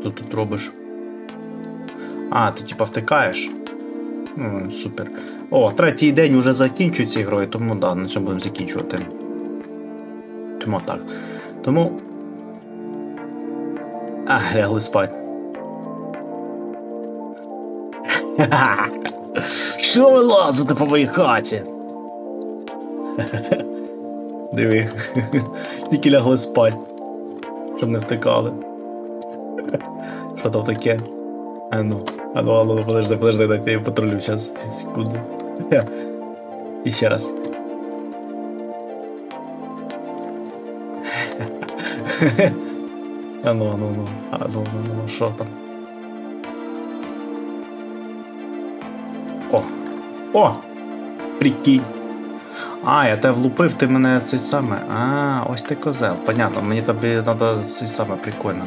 Що тут робиш? А, ти типа втикаєш? Ну, супер. О, третій день вже закінчується ігрою, тому да, на цьому будемо закінчувати. Тому так. Тому. А, лягли спать. Що ви лазите по моїй хаті? Диви. Тільки лягли спать. Щоб не втикали. Що там таке? А ну, а ну, а ну, подожди, подожди, дайте я патрулю сейчас, секунду. І ще раз. А ну, а ну, ну, а ну, ну, ну, ну, що там? О! О! Прикинь! А, я тебе влупив, ти мене цей саме. А, ось ти козел. Понятно, мені тобі треба цей саме прикольно.